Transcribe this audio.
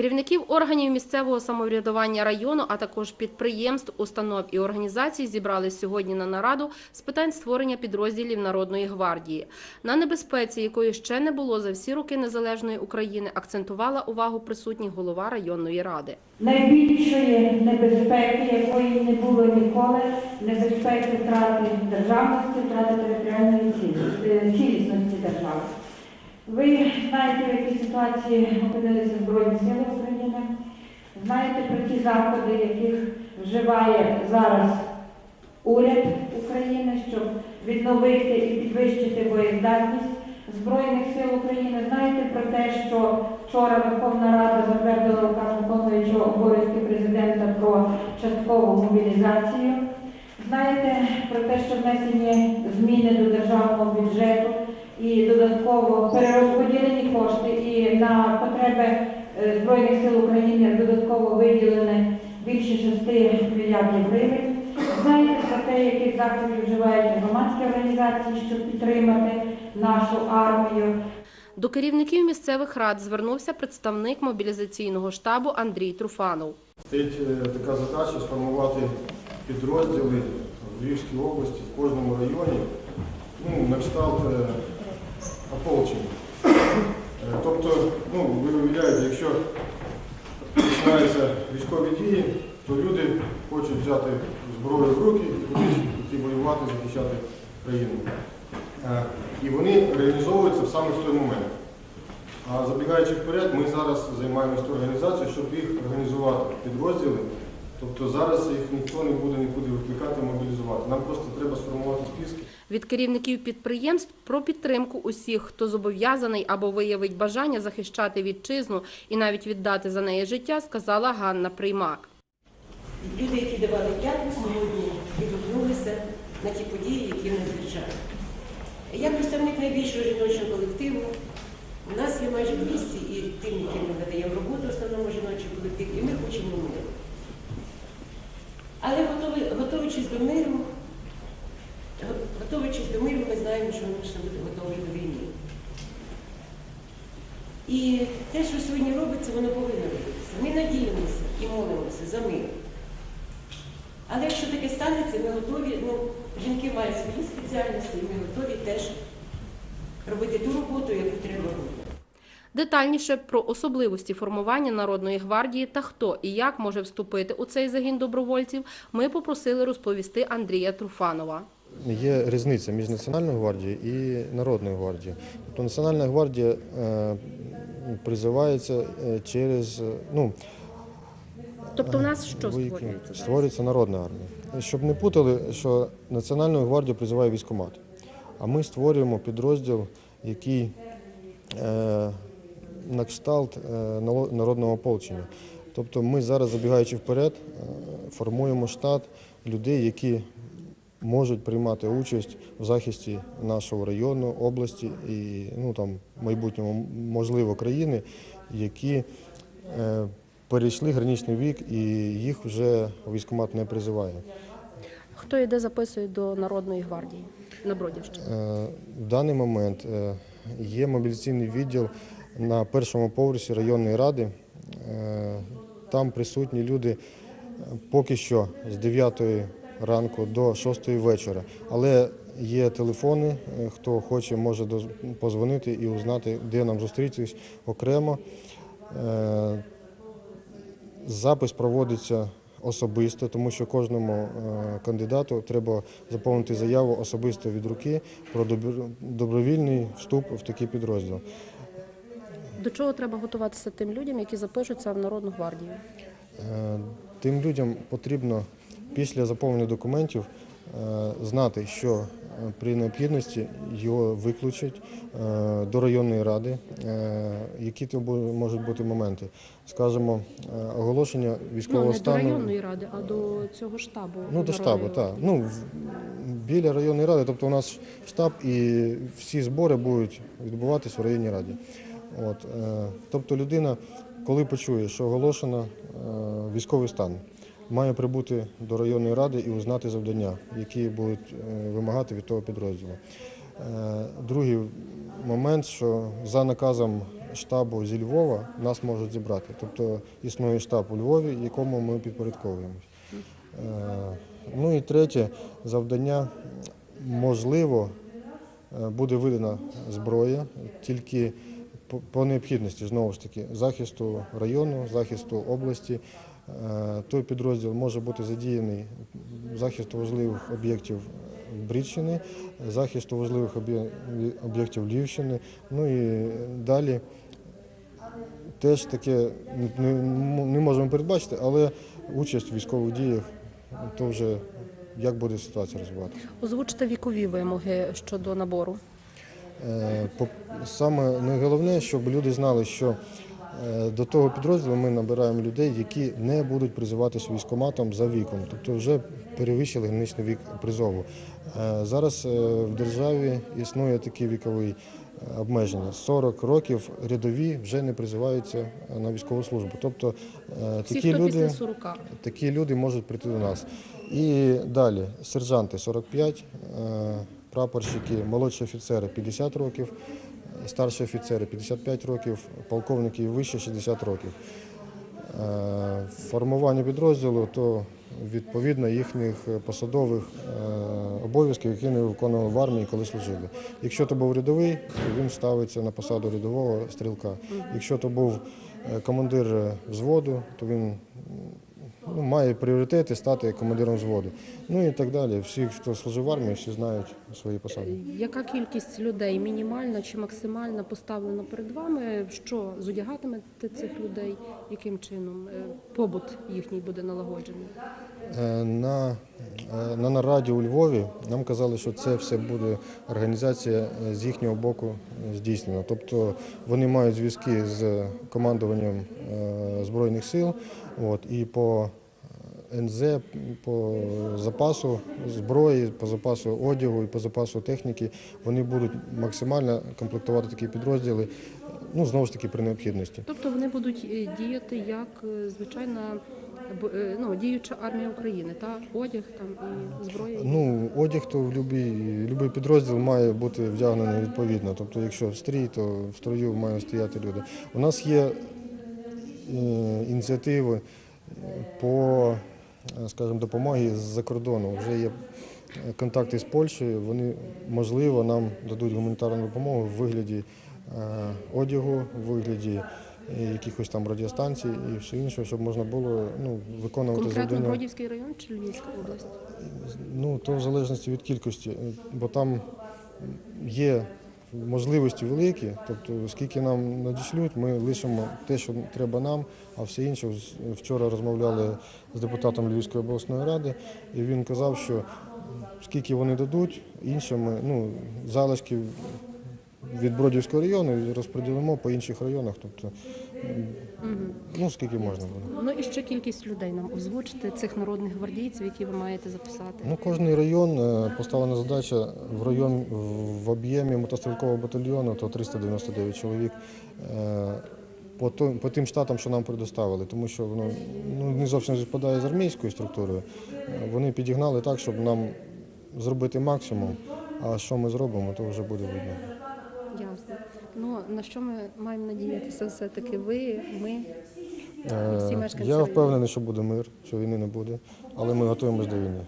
Керівників органів місцевого самоврядування району, а також підприємств, установ і організацій зібрались сьогодні на нараду з питань створення підрозділів Народної гвардії. На небезпеці, якої ще не було за всі роки незалежної України, акцентувала увагу присутніх голова районної ради. Найбільшої небезпеки, якої не було ніколи, небезпеки втрати державності, втрати територіальної е, цілісності держави. Ви знаєте, в якій ситуації опинилися Збройні Сили України, знаєте про ті заходи, яких вживає зараз уряд України, щоб відновити і підвищити боєздатність Збройних сил України. Знаєте про те, що вчора Верховна Рада затвердила указ виконуючого обов'язки президента про часткову мобілізацію. Знаєте про те, що внесені зміни до державного бюджету і додатково перерозподілені кошти, і на потреби е, Збройних сил України додатково виділені більше 6 мільярдів гривень. Знаєте про те, яких заходів вживають громадські організації, щоб підтримати нашу армію. До керівників місцевих рад звернувся представник мобілізаційного штабу Андрій Труфанов. Стоїть е, така задача сформувати підрозділи в Львівській області, в кожному районі, ну, на кшталт е, ополчення. Е, Тобто, ну, ви уявляєте, якщо починаються військові дії, то люди хочуть взяти зброю в руки і йти воювати, захищати країну. Е, І вони реалізовуються саме в той момент. А забігаючи вперед, ми зараз займаємося організацією, щоб їх організувати підрозділи. Тобто зараз їх ніхто не буде нікуди викликати, мобілізувати. Нам просто треба сформувати списки. Від керівників підприємств про підтримку усіх, хто зобов'язаний або виявить бажання захищати вітчизну і навіть віддати за неї життя, сказала Ганна Приймак. Люди, які давали клятву сьогодні, відгукнулися на ті події, які нас зустрічають. Я представник найбільшого жіночого колективу. У нас є майже 200 і тим, яким ми надаємо роботу, в основному жіночий колектив, і ми хочемо миру. Але готові, готуючись до миру, готуючись до миру, ми знаємо, що ми мусимо бути готові до війни. І те, що сьогодні робиться, воно повинно робитися. Ми надіємося і молимося за мир. Але якщо таке станеться, ми готові, ну, жінки мають свої спеціальності, і ми готові теж робити ту роботу, яку треба робити. Детальніше про особливості формування Народної гвардії та хто і як може вступити у цей загін добровольців, ми попросили розповісти Андрія Труфанова. Є різниця між Національною гвардією і Народною гвардією. Тобто Національна гвардія е, призивається е, через е, ну, Тобто, в нас що створюється? Створюється народна армія. Щоб не путали, що Національну гвардію призиває військкомат, а ми створюємо підрозділ, який е, на кшталт е, народного ополчення. Тобто ми зараз, забігаючи вперед, формуємо штат людей, які можуть приймати участь в захисті нашого району, області і ну, там, майбутньому, можливо, країни, які е, перейшли граничний вік і їх вже військкомат не призиває. Хто йде записує до Народної гвардії на Бродівщині? Е, В даний момент е, є мобілізаційний відділ на першому поверсі районної ради. Е, Там присутні люди е, поки що з 9 ранку до 6 вечора. Але є телефони, е, хто хоче, може позвонити і узнати, де нам зустрітись окремо. Е, Запис проводиться особисто, тому що кожному е, кандидату треба заповнити заяву особисто від руки про добровільний вступ в такий підрозділ. До чого треба готуватися тим людям, які запишуться в Народну гвардію? Тим людям потрібно після заповнення документів е, знати, що е, при необхідності його виключать е, до районної ради. Які то можуть бути моменти? Скажімо, оголошення військового ну, не стану. до районної ради, а до цього штабу. Ну, до штабу, так. Ну, біля районної ради, тобто у нас штаб і всі збори будуть відбуватись у районній раді. От, тобто людина, коли почує, що оголошено військовий стан, має прибути до районної ради і узнати завдання, які будуть е, вимагати від того підрозділу. Е, Другий момент, що за наказом штабу зі Львова нас можуть зібрати. Тобто існує штаб у Львові, якому ми підпорядковуємось. Е, Ну і третє завдання можливо буде видана зброя тільки по необхідності знову ж таки захисту району, захисту області. Е, Той підрозділ може бути задіяний в захисту важливих об'єктів Брідщини, захисту важливих об'єктів Львівщини. Ну і далі теж таке не, можемо передбачити, але участь в військових діях то вже як буде ситуація розвиватися. Озвучте вікові вимоги щодо набору. Е, Саме найголовне, щоб люди знали, що до того підрозділу ми набираємо людей, які не будуть призиватися військоматом за віком, тобто вже перевищили граничний вік призову. Е, Зараз е, в державі існує такий віковий е, обмеження. 40 років рядові вже не призиваються на військову службу. Тобто е, Всі, такі люди. Такі люди можуть прийти до нас. І далі сержанти 45, е, прапорщики, молодші офіцери 50 років, е, старші офіцери 55 років, полковники і вище 60 років. Е, Формування підрозділу то відповідно їхніх посадових е, обов'язків, які вони виконували в армії, коли служили. Якщо то був рядовий, то він ставиться на посаду рядового стрілка. Якщо то був е, командир взводу, то він ну, має пріоритети стати командиром взводу. Ну і так далі. Всі, хто служив в армії, всі знають свої посади. Яка кількість людей, мінімальна чи максимальна, поставлена перед вами? Що зодягатимете цих людей? Яким чином е, побут їхній буде налагоджений? Е, На, е, на нараді у Львові нам казали, що це все буде організація з їхнього боку здійснена. Тобто вони мають зв'язки з командуванням Збройних сил от, і по НЗ, по запасу зброї, по запасу одягу і по запасу техніки вони будуть максимально комплектувати такі підрозділи, ну знову ж таки при необхідності. Тобто вони будуть е, діяти як е, звичайна е, ну, діюча армія України, та одяг там і зброя. Ну, одяг то в будь-який любий підрозділ має бути вдягнений відповідно. Тобто, якщо в стрій, то в строю мають стояти люди. У нас є ініціативи по, скажімо, допомоги з-за кордону. Вже є е, контакти з Польщею. Вони можливо нам дадуть гуманітарну допомогу в вигляді е, одягу, в вигляді е, якихось там радіостанцій і все інше, щоб можна було ну, виконувати Конкретно завдання. Бродівський район чи Львівська область? Ну, то в залежності від кількості, бо там є можливості великі, тобто скільки нам надішлють, ми лишимо те, що треба нам, а все інше вчора розмовляли з депутатом Львівської обласної ради, і він казав, що скільки вони дадуть, іншими, ну, залишки від Бродівського району розподілимо по інших районах, тобто ну скільки можна буде. Ну і ще кількість людей нам озвучити цих народних гвардійців, які ви маєте записати. Ну, кожний район е, поставлена задача в район в об'ємі мотострілкового батальйону, то 399 чоловік. е, По, то- по тим штатам, що нам предоставили, тому що воно ну, не зовсім співпадає з армійською структурою. Е, Вони підігнали так, щоб нам зробити максимум. А що ми зробимо, то вже буде видно. На що ми маємо надіятися? Все таки ви, ми. Е, Всі мешканці Я впевнений, що буде мир, що війни не буде, але ми готуємось до війни.